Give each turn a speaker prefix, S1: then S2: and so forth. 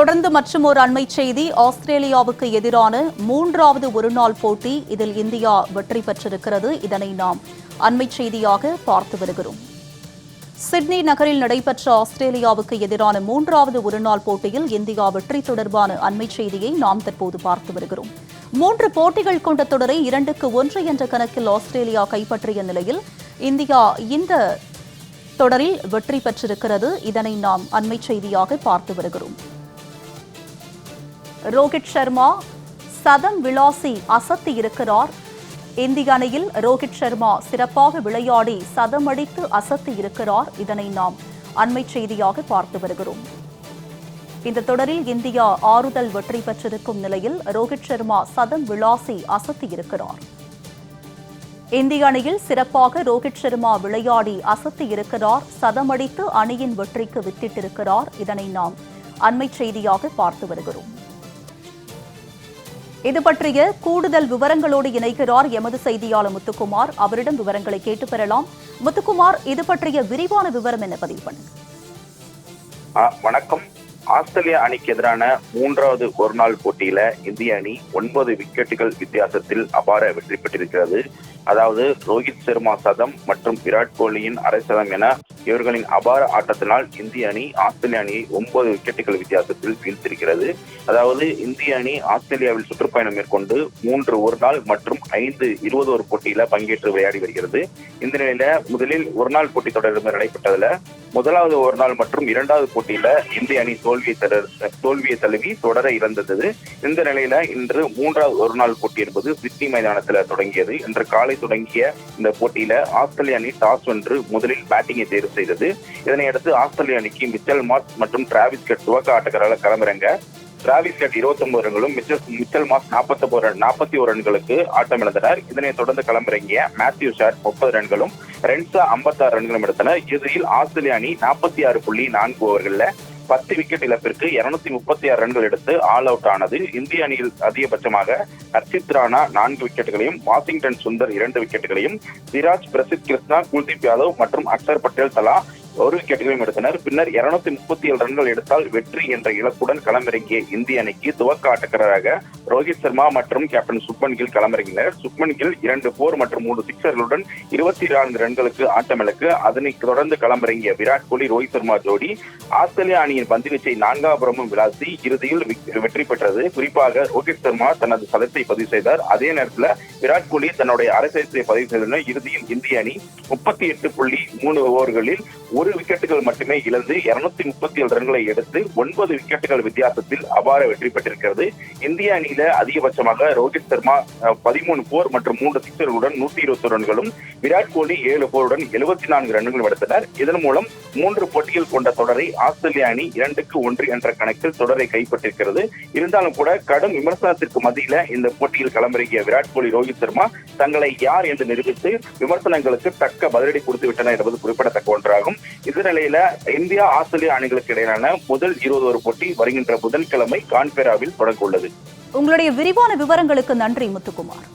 S1: தொடர்ந்து மற்றும் ஒரு அண்மை செய்தி ஆஸ்திரேலியாவுக்கு எதிரான மூன்றாவது ஒருநாள் போட்டி இதில் இந்தியா வெற்றி பெற்றிருக்கிறது இதனை நாம் அண்மை செய்தியாக பார்த்து வருகிறோம் சிட்னி நகரில் நடைபெற்ற ஆஸ்திரேலியாவுக்கு எதிரான மூன்றாவது ஒருநாள் போட்டியில் இந்தியா வெற்றி தொடர்பான அண்மை செய்தியை நாம் தற்போது பார்த்து வருகிறோம் மூன்று போட்டிகள் கொண்ட தொடரை இரண்டுக்கு ஒன்று என்ற கணக்கில் ஆஸ்திரேலியா கைப்பற்றிய நிலையில் இந்தியா இந்த தொடரில் வெற்றி பெற்றிருக்கிறது இதனை நாம் அண்மை செய்தியாக பார்த்து வருகிறோம் ரோஹித் சர்மா சதம் விளாசி அசத்தி இருக்கிறார் இந்திய அணியில் ரோஹித் சர்மா சிறப்பாக விளையாடி சதம் அடித்து அசத்தி இருக்கிறார் இதனை நாம் அண்மை செய்தியாக பார்த்து வருகிறோம் இந்த தொடரில் இந்தியா ஆறுதல் வெற்றி பெற்றிருக்கும் நிலையில் ரோஹித் சர்மா சதம் விளாசி அசத்தி இருக்கிறார் இந்திய அணியில் சிறப்பாக ரோஹித் சர்மா விளையாடி அசத்தி இருக்கிறார் சதமடித்து அணியின் வெற்றிக்கு வித்திட்டிருக்கிறார் இதனை நாம் அண்மை செய்தியாக பார்த்து வருகிறோம் இது பற்றிய கூடுதல் விவரங்களோடு இணைகிறார் எமது செய்தியாளர் முத்துக்குமார் அவரிடம் விவரங்களை கேட்டு பெறலாம் முத்துக்குமார் இது பற்றிய விரிவான விவரம் என்ன பதிவு பண்ணுங்க
S2: வணக்கம் ஆஸ்திரேலிய அணிக்கு எதிரான மூன்றாவது ஒருநாள் போட்டியில இந்திய அணி ஒன்பது விக்கெட்டுகள் வித்தியாசத்தில் அபார வெற்றி பெற்றிருக்கிறது அதாவது ரோஹித் சர்மா சதம் மற்றும் விராட் கோலியின் அரை சதம் என இவர்களின் அபார ஆட்டத்தினால் இந்திய அணி ஆஸ்திரேலிய அணியை ஒன்பது விக்கெட்டுகள் வித்தியாசத்தில் வீழ்த்திருக்கிறது அதாவது இந்திய அணி ஆஸ்திரேலியாவில் சுற்றுப்பயணம் மேற்கொண்டு மூன்று ஒரு நாள் மற்றும் ஐந்து இருபது ஒரு போட்டியில பங்கேற்று விளையாடி வருகிறது இந்த நிலையில முதலில் ஒரு நாள் போட்டி தொடர் நடைபெற்றதுல முதலாவது ஒரு நாள் மற்றும் இரண்டாவது போட்டியில இந்திய அணி தோல்வியை தோல்வியை தழுவி தொடர இறந்தது இந்த நிலையில இன்று மூன்றாவது ஒரு நாள் போட்டி என்பது சிட்னி மைதானத்தில் தொடங்கியது இன்று காலை தொடங்கிய இந்த போட்டியில ஆஸ்திரேலிய அணி டாஸ் வென்று முதலில் பேட்டிங்கை தேர்வு செய்தது இதனையடுத்து ஆஸ்திரேலிய அணிக்கு மிச்சல் மாஸ் மற்றும் டிராவிஸ் கட் துவக்க ஆட்டக்காரர்கள் களமிறங்க டிராவிஸ் கட் ஒன்பது ரன்களும் மிச்சல் மிச்சல் மாஸ் நாற்பத்தொன்பது ரன் நாற்பத்தி ஒரு ரன்களுக்கு ஆட்டமிழந்தனர் இதனைத் தொடர்ந்து களமிறங்கிய மேத்யூ ஷாட் முப்பது ரன்களும் ரென்சா ஐம்பத்தாறு ரன்களும் எடுத்தனர் இறுதியில் ஆஸ்திரேலிய அணி நாற்பத்தி ஆறு புள்ளி நான்கு ஓவர்களில் பத்து விக்கெட் இழப்பிற்கு இருநூத்தி முப்பத்தி ஆறு ரன்கள் எடுத்து ஆல் அவுட் ஆனது இந்திய அணியில் அதிகபட்சமாக ஹர்ஷித் ராணா நான்கு விக்கெட்டுகளையும் வாஷிங்டன் சுந்தர் இரண்டு விக்கெட்டுகளையும் சிராஜ் பிரசித் கிருஷ்ணா குல்தீப் யாதவ் மற்றும் அக்சர் பட்டேல் தலா பௌர்விக் அடிவையும் எடுத்தனர் பின்னர் இருநூத்தி முப்பத்தி ஏழு ரன்கள் எடுத்தால் வெற்றி என்ற இலக்குடன் களமிறங்கிய இந்திய அணிக்கு துவக்க ஆட்டக்காரராக ரோஹித் சர்மா மற்றும் கேப்டன் சுப்மன் கில் களமிறங்கினர் சுப்மன் கில் இரண்டு போர் மற்றும் மூன்று சிக்சர்களுடன் இருபத்தி நான்கு ரன்களுக்கு ஆட்டமிழக்கு அதனை தொடர்ந்து களமிறங்கிய விராட் கோலி ரோஹித் சர்மா ஜோடி ஆஸ்திரேலிய அணியின் பந்துவீச்சை நான்காபுரமும் விளாசி இறுதியில் வெற்றி பெற்றது குறிப்பாக ரோஹித் சர்மா தனது சதத்தை பதிவு செய்தார் அதே நேரத்தில் விராட் கோலி தன்னுடைய அரசியலை பதிவு செய்தனர் இறுதியில் இந்திய அணி முப்பத்தி எட்டு புள்ளி மூணு ஓவர்களில் ஒரு விக்கெட்டுகள் மட்டுமே இழந்து இருநூத்தி முப்பத்தி ஏழு ரன்களை எடுத்து ஒன்பது விக்கெட்டுகள் வித்தியாசத்தில் அபார வெற்றி பெற்றிருக்கிறது இந்திய அணியில அதிகபட்சமாக ரோஹித் சர்மா பதிமூணு போர் மற்றும் மூன்று சிக்ஸர்களுடன் நூத்தி இருபத்தி ரன்களும் விராட் கோலி ஏழு போருடன் எழுபத்தி நான்கு ரன்களும் எடுத்தனர் இதன் மூலம் மூன்று போட்டிகள் கொண்ட தொடரை ஆஸ்திரேலிய அணி இரண்டுக்கு ஒன்று என்ற கணக்கில் தொடரை கைப்பற்றிருக்கிறது இருந்தாலும் கூட கடும் விமர்சனத்திற்கு மத்தியில இந்த போட்டியில் களமிறங்கிய விராட் கோலி ரோஹித் சர்மா தங்களை யார் என்று நிரூபித்து விமர்சனங்களுக்கு தக்க பதிலடி கொடுத்து விட்டனர் என்பது குறிப்பிடத்தக்க ஒன்றாகும் இந்த நிலையில இந்தியா ஆஸ்திரேலியா அணிகளுக்கு இடையிலான முதல் இருபது ஒரு போட்டி வருகின்ற புதன்கிழமை கான்பெராவில் தொடங்க உள்ளது
S1: உங்களுடைய விரிவான விவரங்களுக்கு நன்றி முத்துக்குமார்